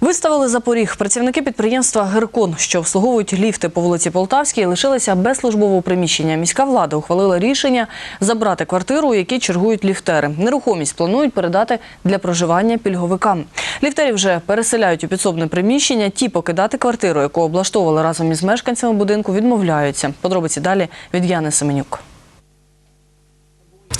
Виставили за поріг. Працівники підприємства Геркон, що обслуговують ліфти по вулиці Полтавській, лишилися без службового приміщення. Міська влада ухвалила рішення забрати квартиру, у якій чергують ліфтери. Нерухомість планують передати для проживання пільговикам. Ліфтерів вже переселяють у підсобне приміщення. Ті покидати квартиру, яку облаштовували разом із мешканцями будинку, відмовляються. Подробиці далі від Яни Семенюк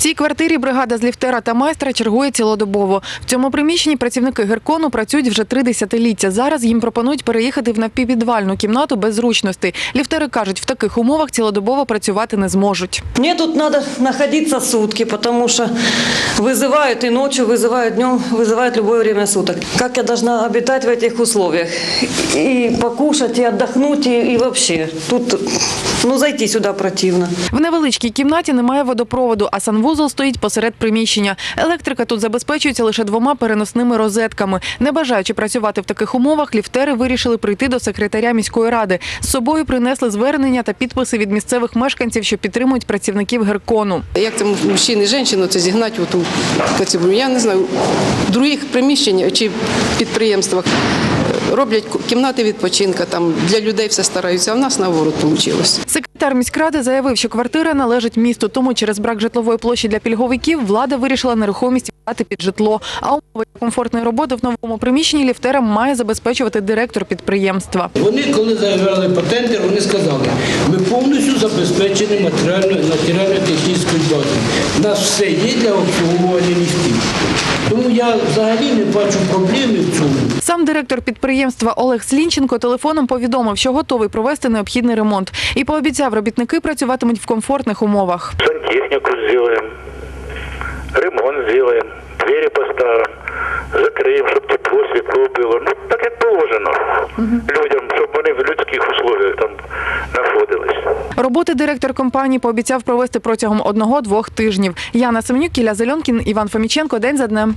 В цій квартирі бригада з ліфтера та майстра чергує цілодобово. В цьому приміщенні працівники Геркону працюють вже три десятиліття. Зараз їм пропонують переїхати в напівпідвальну кімнату без зручностей. Ліфтери кажуть, в таких умовах цілодобово працювати не зможуть. Мне тут надо находиться сутки, потому что вызывают и ночью, вызывают днем, вызывают любое время суток. Как я должна обитать в этих условиях? И покушать, и отдохнуть, и, и вообще. Тут, ну, зайти сюда противно. В невеличкій кімнаті немає водопроводу, а санвузол стоїть посеред приміщення. Електрика тут забезпечується лише двома переносними розетками. Не бажаючи працювати в таких умовах, ліфтери вирішили прийти до секретаря міської ради. З собою принесли звернення та підписи від місцевих мешканців, що підтримують працівників Геркону. Як там мужчин і жінку це зігнати в ту? Я не знаю. Других приміщеннях чи підприємствах роблять кімнати відпочинка, там для людей все стараються, а в нас наоборот вийшло. Секретар міськради заявив, що квартира належить місту, тому через брак житлової площі для пільговиків влада вирішила нерухомість віддати під житло. А умови комфортної роботи в новому приміщенні ліфтерам має забезпечувати директор підприємства. Вони, коли заявляли по тендер, вони сказали, ми повністю забезпечені матеріально- матеріально-технічною базою. У нас все є для обслуговування ліфтів. Тому я взагалі не бачу проблеми в цьому. Сам директор підприємства Олег Слінченко телефоном повідомив, що готовий провести необхідний ремонт і пообіцяв, робітники працюватимуть в комфортних умовах. сантехнику сделаем, ремонт сделаем, двери поставим, закриємо, щоб тепло, світло було. Ну, так як положено людям, щоб вони в людських условиях там знаходились. Роботи директор компанії пообіцяв провести протягом одного-двох тижнів. Яна Семенюк, Кіля Зельонкін, Іван Фоміченко. День за днем.